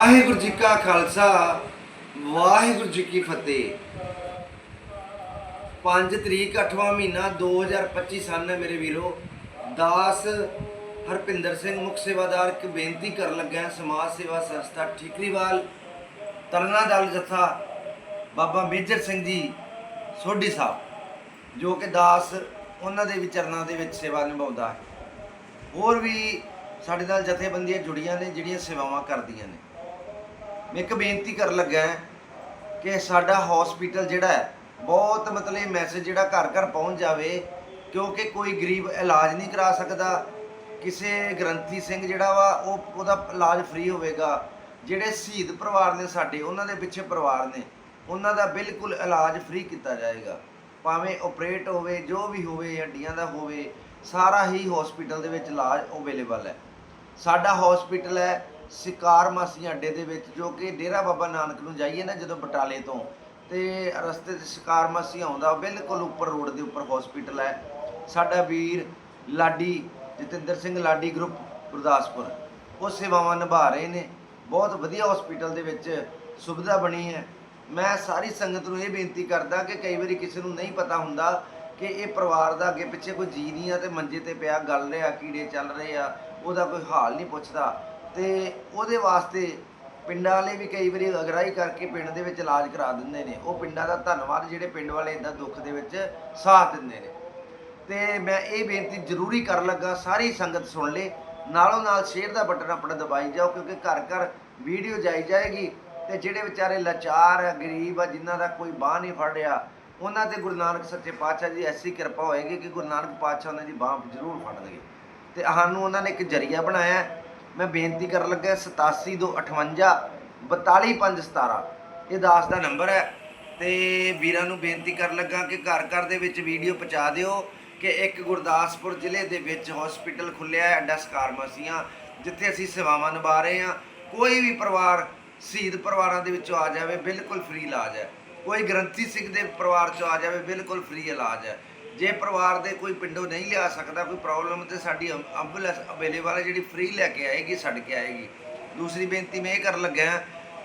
ਵਾਹਿਗੁਰੂ ਜੀ ਕਾ ਖਾਲਸਾ, ਵਾਹਿਗੁਰੂ ਜੀ ਕੀ ਫਤਿਹ। 5 ਤਰੀਕ 8ਵਾਂ ਮਹੀਨਾ 2025 ਸਨ ਹੈ ਮੇਰੇ ਵੀਰੋ, ਦਾਸ ਹਰਪਿੰਦਰ ਸਿੰਘ ਮੁਖ ਸੇਵਾਦਾਰ ਇੱਕ ਬੇਨਤੀ ਕਰਨ ਲੱਗਾ ਸਮਾਜ ਸੇਵਾ ਸੰਸਥਾ ਠੀਕਰੀਵਾਲ, ਤਰਨਾ ਦਲ ਜਥਾ ਬਾਬਾ ਮੇਜਰ ਸਿੰਘ ਜੀ ਸੋਢੀ ਸਾਹਿਬ, ਜੋ ਕਿ ਦਾਸ ਉਹਨਾਂ ਦੇ ਵਿਚਰਨਾਂ ਦੇ ਵਿੱਚ ਸੇਵਾ ਨਿਭਾਉਂਦਾ ਹੈ। ਹੋਰ ਵੀ ਸਾਡੇ ਨਾਲ ਜਥੇਬੰਦੀਆਂ ਜੁੜੀਆਂ ਨੇ, ਜਿਹੜੀਆਂ ਸੇਵਾਵਾਂ ਕਰਦੀਆਂ ਨੇ। ਮੈਂ ਇੱਕ ਬੇਨਤੀ ਕਰਨ ਲੱਗਾ ਕਿ ਸਾਡਾ ਹਸਪੀਟਲ ਜਿਹੜਾ ਹੈ, ਬਹੁਤ ਮਤਲਬ ਇਹ ਮੈਸੇਜ ਜਿਹੜਾ ਘਰ ਘਰ ਪਹੁੰਚ ਜਾਵੇ, ਕਿਉਂਕਿ ਕੋਈ ਗਰੀਬ ਇਲਾਜ ਨਹੀਂ ਕਰਾ ਸਕਦਾ। ਕਿਸੇ ਗ੍ਰੰਥੀ ਸਿੰਘ ਜਿਹੜਾ ਵਾ, ਉਹ ਉਹਦਾ ਇਲਾਜ ਫ੍ਰੀ ਹੋਵੇਗਾ। ਜਿਹੜੇ ਸ਼ਹੀਦ ਪਰਿਵਾਰ ਨੇ ਸਾਡੇ, ਉਹਨਾਂ ਦੇ ਪਿੱਛੇ ਪਰਿਵਾਰ ਨੇ, ਉਹਨਾਂ ਦਾ ਬਿਲਕੁਲ ਇਲਾਜ ਫ੍ਰੀ ਕੀਤਾ ਜਾਏਗਾ। ਭਾਵੇਂ ਆਪਰੇਟ ਹੋਵੇ, ਜੋ ਵੀ ਹੋਵੇ, ਹੱਡੀਆਂ ਦਾ ਹੋਵੇ, ਸਾਰਾ ਹੀ ਹਸਪੀਟਲ ਦੇ ਵਿੱਚ ਇਲਾਜ ਅਵੇਲੇਬਲ ਹੈ। ਸਾਡਾ ਹਸਪੀਟਲ ਹੈ ਸਿਕਾਰ ਮਾਸੀ ਅੱਡੇ ਦੇ ਵਿੱਚ ਜੋ ਕਿ ਡੇਰਾ ਬਾਬਾ ਨਾਨਕ ਨੂੰ ਜਾਈਏ ਨਾ ਜਦੋਂ ਬਟਾਲੇ ਤੋਂ, ਤੇ ਰਸਤੇ 'ਚ ਸਿਕਾਰ ਮਾਸੀ ਆਉਂਦਾ ਬਿਲਕੁਲ ਉੱਪਰ ਰੋਡ ਦੇ ਉੱਪਰ ਹਸਪੀਟਲ ਹੈ। ਸਾਡਾ ਵੀਰ ਲਾਡੀ, ਜਤਿੰਦਰ ਸਿੰਘ ਲਾਡੀ ਗਰੁੱਪ ਗੁਰਦਾਸਪੁਰ, ਉਹ ਸੇਵਾਵਾਂ ਨਿਭਾ ਰਹੇ ਨੇ। ਬਹੁਤ ਵਧੀਆ ਹਸਪੀਟਲ ਦੇ ਵਿੱਚ ਸੁਵਿਧਾ ਬਣੀ ਹੈ। ਮੈਂ ਸਾਰੀ ਸੰਗਤ ਨੂੰ ਇਹ ਬੇਨਤੀ ਕਰਦਾ ਕਿ ਕਈ ਵਾਰੀ ਕਿਸੇ ਨੂੰ ਨਹੀਂ ਪਤਾ ਹੁੰਦਾ ਕਿ ਇਹ ਪਰਿਵਾਰ ਦਾ ਅੱਗੇ ਪਿੱਛੇ ਕੋਈ ਜੀ ਨਹੀਂ ਆ ਤੇ ਮੰਜੇ ਤੇ ਪਿਆ, ਗੱਲ ਰਿਹਾ, ਕੀੜੇ ਚੱਲ ਰਹੇ ਆ, ਉਹਦਾ ਕੋਈ ਹਾਲ ਨਹੀਂ ਪੁੱਛਦਾ। ਤੇ ਉਹਦੇ ਵਾਸਤੇ ਪਿੰਡਾਂ ਵਾਲੇ ਵੀ ਕਈ ਵਾਰੀ ਅਗਰਾਈ ਕਰਕੇ ਪਿੰਡ ਦੇ ਵਿੱਚ ਇਲਾਜ ਕਰਾ ਦਿੰਦੇ ਨੇ। ਉਹ ਪਿੰਡਾਂ ਦਾ ਧੰਨਵਾਦ ਜਿਹੜੇ ਪਿੰਡ ਵਾਲੇ ਇਦਾਂ ਦੁੱਖ ਦੇ ਵਿੱਚ ਸਾਥ ਦਿੰਦੇ ਨੇ। ਤੇ ਮੈਂ ਇਹ ਬੇਨਤੀ ਜ਼ਰੂਰੀ ਕਰਨ ਲੱਗਾ, ਸਾਰੀ ਸੰਗਤ ਸੁਣ ਲੇ, ਨਾਲੋਂ ਨਾਲ ਸ਼ੇਅਰ ਦਾ ਬਟਨ ਆਪਣਾ ਦਬਾਈ ਜਾਓ, ਕਿਉਂਕਿ ਘਰ ਘਰ ਵੀਡੀਓ ਜਾਈ ਜਾਏਗੀ ਤੇ ਜਿਹੜੇ ਵਿਚਾਰੇ ਲਾਚਾਰ ਆ, ਗਰੀਬ ਆ, ਜਿਨ੍ਹਾਂ ਦਾ ਕੋਈ ਬਾਹ ਨਹੀਂ ਫੜ ਰਿਹਾ, ਉਹਨਾਂ ਤੇ ਗੁਰੂ ਨਾਨਕ ਸੱਚੇ ਪਾਤਸ਼ਾਹ ਦੀ ਐਸੀ ਕਿਰਪਾ ਹੋਏਗੀ ਕਿ ਗੁਰੂ ਨਾਨਕ ਪਾਤਸ਼ਾਹ ਉਹਨਾਂ ਦੀ ਬਾਹ ਜ਼ਰੂਰ ਫੜ ਫੜਨਗੇ। ਤੇ ਸਾਨੂੰ ਉਹਨਾਂ ਨੇ ਇੱਕ ਜਰੀਆ ਬਣਾਇਆ ਮੈਂ ਬੇਨਤੀ ਕਰਨ ਲੱਗਾ 8728 42517 ਇਹ ਦਾਸ ਦਾ ਨੰਬਰ ਹੈ ਤੇ ਵੀਰਾਂ ਨੂੰ ਬੇਨਤੀ ਕਰਨ ਲੱਗਾ ਕਿ ਘਰ ਘਰ ਦੇ ਵਿੱਚ ਵੀਡੀਓ ਪਹੁੰਚਾ ਦਿਓ ਕਿ ਇੱਕ ਗੁਰਦਾਸਪੁਰ ਜ਼ਿਲ੍ਹੇ ਦੇ ਵਿੱਚ ਹਸਪੀਟਲ ਖੁੱਲਿਆ ਹੈ, ਅੱਡਾ ਸਕਾਰ ਜਿੱਥੇ ਅਸੀਂ ਸੇਵਾਵਾਂ ਨਿਭਾ ਰਹੇ ਹਾਂ। ਕੋਈ ਵੀ ਪਰਿਵਾਰ, ਸ਼ਹੀਦ ਪਰਿਵਾਰਾਂ ਦੇ ਵਿੱਚੋਂ ਆ ਜਾਵੇ, ਬਿਲਕੁਲ ਫ੍ਰੀ ਇਲਾਜ ਹੈ। ਕੋਈ ਗ੍ਰੰਥੀ ਸਿੰਘ ਦੇ ਪਰਿਵਾਰ ਚੋਂ ਆ ਜਾਵੇ, ਬਿਲਕੁਲ ਫ੍ਰੀ ਇਲਾਜ ਹੈ। ਜੇ ਪਰਿਵਾਰ ਦੇ ਕੋਈ ਪਿੰਡੋਂ ਨਹੀਂ ਲਿਆ ਸਕਦਾ, ਕੋਈ ਪ੍ਰੋਬਲਮ ਤੇ ਸਾਡੀ ਐਂਬੂਲੈਂਸ ਅਵੇਲੇਬਲ ਹੈ, ਜਿਹੜੀ ਫ੍ਰੀ ਲੈ ਕੇ ਆਏਗੀ, ਛੱਡ ਕੇ ਆਏਗੀ। ਦੂਸਰੀ ਬੇਨਤੀ ਮੈਂ ਇਹ ਕਰਨ ਲੱਗਾ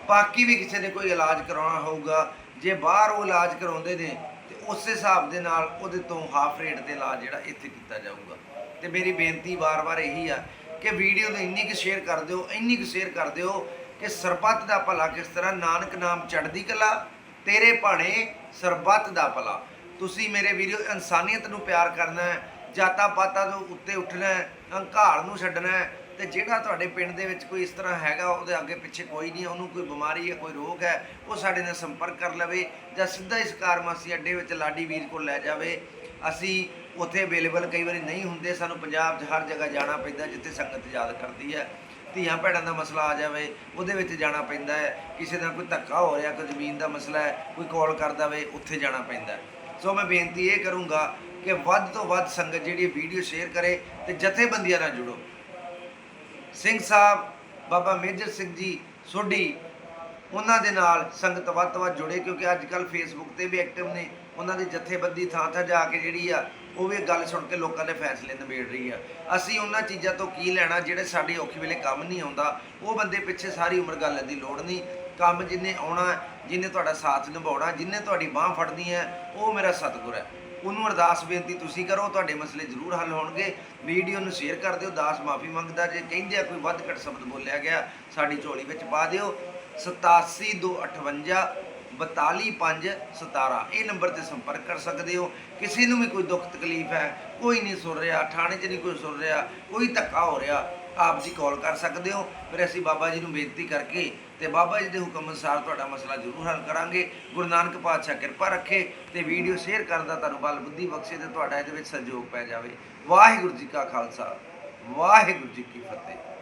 ਬਾਕੀ ਵੀ ਕਿਸੇ ਨੇ ਕੋਈ ਇਲਾਜ ਕਰਾਉਣਾ ਹੋਊਗਾ, ਜੇ ਬਾਹਰ ਉਹ ਇਲਾਜ ਕਰਾਉਂਦੇ ਨੇ, ਤੇ ਉਸੇ ਹਿਸਾਬ ਦੇ ਨਾਲ ਉਹਦੇ ਤੋਂ ਹਾਫ ਰੇਟ ਤੇ ਇਲਾਜ ਜਿਹੜਾ ਇੱਥੇ ਕੀਤਾ ਜਾਊਗਾ। ਤੇ ਮੇਰੀ ਬੇਨਤੀ ਵਾਰ-ਵਾਰ ਇਹੀ ਆ ਕਿ ਵੀਡੀਓ ਨੂੰ ਇੰਨੀ ਕੁ ਸ਼ੇਅਰ ਕਰ ਦਿਓ, ਇੰਨੀ ਕੁ ਸ਼ੇਅਰ ਕਰ ਦਿਓ ਕਿ ਸਰਬੱਤ ਦਾ ਭਲਾ ਕਿਸ ਤਰ੍ਹਾਂ, ਨਾਨਕ ਨਾਮ ਚੜ੍ਹਦੀ ਕਲਾ, ਤੇਰੇ ਭਾਣੇ ਸਰਬੱਤ ਦਾ ਭਲਾ। ਤੁਸੀਂ ਮੇਰੇ ਵੀਡੀਓ ਇਨਸਾਨੀਅਤ ਨੂੰ ਪਿਆਰ ਕਰਨਾ ਹੈ, ਜਾਤਾਂ ਪਾਤਾਂ ਤੋਂ ਉੱਤੇ ਉੱਠਣਾ ਹੈ, ਹੰਕਾਰ ਨੂੰ ਛੱਡਣਾ ਹੈ, ਤੇ ਜਿਹੜਾ ਤੁਹਾਡੇ ਪਿੰਡ ਦੇ ਵਿੱਚ ਕੋਈ ਇਸ ਤਰ੍ਹਾਂ ਹੈਗਾ, ਉਹਦੇ ਅੱਗੇ ਪਿੱਛੇ ਕੋਈ ਨਹੀਂ ਉਹਨੂੰ ਕੋਈ ਬਿਮਾਰੀ ਹੈ ਕੋਈ ਰੋਗ ਹੈ, ਉਹ ਸਾਡੇ ਨਾਲ ਸੰਪਰਕ ਕਰ ਲਵੇ ਜਾਂ ਸਿੱਧਾ ਇਸ ਕਾਰਮਾਸੀ ਅੱਡੇ ਵਿੱਚ ਲਾਡੀ ਵੀਰ ਕੋਲ ਲੈ ਜਾਵੇ। ਅਸੀਂ ਉੱਥੇ ਅਵੇਲੇਬਲ ਕਈ ਵਾਰੀ ਨਹੀਂ ਹੁੰਦੇ, ਸਾਨੂੰ ਪੰਜਾਬ 'ਚ ਹਰ ਜਗ੍ਹਾ ਜਾਣਾ ਪੈਂਦਾ, ਜਿੱਥੇ ਸੰਗਤ ਯਾਦ ਕਰਦੀ ਹੈ। ਧੀਆਂ ਭੈਣਾਂ ਦਾ ਮਸਲਾ ਆ ਜਾਵੇ, ਉਹਦੇ ਵਿੱਚ ਜਾਣਾ ਪੈਂਦਾ ਹੈ, ਕਿਸੇ ਦਾ ਕੋਈ ਧੱਕਾ ਹੋ ਰਿਹਾ, ਕੋਈ ਜ਼ਮੀਨ ਦਾ ਮਸਲਾ ਹੈ, ਕੋਈ ਕਾਲ ਕਰਦਾ ਵੇ ਉੱਥੇ ਜਾਣਾ ਪੈਂਦਾ ਸੋ ਮੈਂ ਬੇਨਤੀ ਇਹ ਕਰੂੰਗਾ ਕਿ ਵੱਧ ਤੋਂ ਵੱਧ ਸੰਗਤ ਜਿਹੜੀ ਵੀਡੀਓ ਸ਼ੇਅਰ ਕਰੇ ਤੇ ਜਥੇਬੰਦੀਆਂ ਨਾਲ ਜੁੜੋ। ਸਿੰਘ ਸਾਹਿਬ, ਬਾਬਾ ਮੇਜਰ ਸਿੰਘ ਜੀ, ਸੋਢੀ, ਉਹਨਾਂ ਦੇ ਨਾਲ ਸੰਗਤ ਵੱਧ ਤੋਂ ਵੱਧ ਜੁੜੇ ਕਿਉਂਕਿ ਅੱਜ ਕੱਲ ਫੇਸਬੁੱਕ ਤੇ ਵੀ ਐਕਟਿਵ ਨੇ। ਉਹਨਾਂ ਦੀ ਜਥੇਬੰਦੀ ਥਾਂ ਥਾਂ ਜਾ ਕੇ ਜਿਹੜੀ ਆ, ਉਹ ਵੀ ਗੱਲ ਸੁਣ ਕੇ ਲੋਕਾਂ ਦੇ ਫੈਸਲੇ ਨਿਬੇੜ ਰਹੀ ਆ। ਅਸੀਂ ਉਹਨਾਂ ਚੀਜ਼ਾਂ ਤੋਂ ਕੀ ਲੈਣਾ ਜਿਹੜੇ ਸਾਡੇ ਔਖੇ ਵੇਲੇ ਕੰਮ ਨਹੀਂ ਆਉਂਦਾ? ਉਹ ਬੰਦੇ ਪਿੱਛੇ ਸਾਰੀ ਉਮਰ ਗੱਲ ਦੀ ਲੋੜ ਨਹੀਂ। ਕੰਮ ਜਿੰਨੇ ਆਉਣਾ ਜਿੰਨੇ ਤੁਹਾਡਾ ਸਾਥ ਨਿਭਾਉਣਾ, ਜਿੰਨੇ ਤੁਹਾਡੀ ਬਾਹ ਫੜਨੀ ਹੈ, ਉਹ ਮੇਰਾ ਸਤਿਗੁਰ ਹੈ। ਉਹਨੂੰ ਅਰਦਾਸ ਬੇਨਤੀ ਤੁਸੀਂ ਕਰੋ, ਤੁਹਾਡੇ ਮਸਲੇ ਜ਼ਰੂਰ ਹੱਲ ਹੋਣਗੇ। ਵੀਡੀਓ ਨੂੰ ਸ਼ੇਅਰ ਕਰ ਦਿਓ, ਦਾਸ ਮਾਫੀ ਮੰਗਦਾ, ਜੇ ਕਹਿੰਦੇ ਆ ਕੋਈ ਵੱਧ ਘੱਟ ਸ਼ਬਦ ਬੋਲਿਆ ਗਿਆ, ਸਾਡੀ ਝੋਲੀ ਵਿੱਚ ਪਾ ਦਿਓ। 87258 42517 ਇਹ ਨੰਬਰ ਤੇ ਸੰਪਰਕ ਕਰ ਸਕਦੇ ਹੋ। ਕਿਸੇ ਨੂੰ ਵੀ ਕੋਈ ਦੁੱਖ ਤਕਲੀਫ ਹੈ, ਕੋਈ ਨਹੀਂ ਸੁਣ ਰਿਹਾ, ਥਾਣੇ 'ਚ ਨਹੀਂ ਕੋਈ ਸੁਣ ਰਿਹਾ, ਕੋਈ ਧੱਕਾ ਹੋ ਰਿਹਾ, ਆਪ ਜੀ ਕਾਲ ਕਰ ਸਕਦੇ ਹੋ। ਫਿਰ ਅਸੀਂ ਬਾਬਾ ਜੀ ਨੂੰ ਬੇਨਤੀ ਕਰਕੇ ਤੇ ਬਾਬਾ ਜੀ ਦੇ ਹੁਕਮ ਅਨੁਸਾਰ ਤੁਹਾਡਾ ਮਸਲਾ ਜ਼ਰੂਰ ਹੱਲ ਕਰਾਂਗੇ। ਗੁਰੂ ਨਾਨਕ ਪਾਤਸ਼ਾਹ ਕਿਰਪਾ ਰੱਖੇ ਤੇ ਵੀਡੀਓ ਸ਼ੇਅਰ ਕਰਨ ਦਾ ਤੁਹਾਨੂੰ ਬਲ ਬੁੱਧੀ ਬਖਸ਼ੇ ਤੇ ਤੁਹਾਡਾ ਇਹਦੇ ਵਿੱਚ ਸਹਿਯੋਗ ਪੈ ਜਾਵੇ। ਵਾਹਿਗੁਰੂ ਜੀ ਕਾ ਖਾਲਸਾ, ਵਾਹਿਗੁਰੂ ਜੀ ਕੀ ਫਤਿਹ।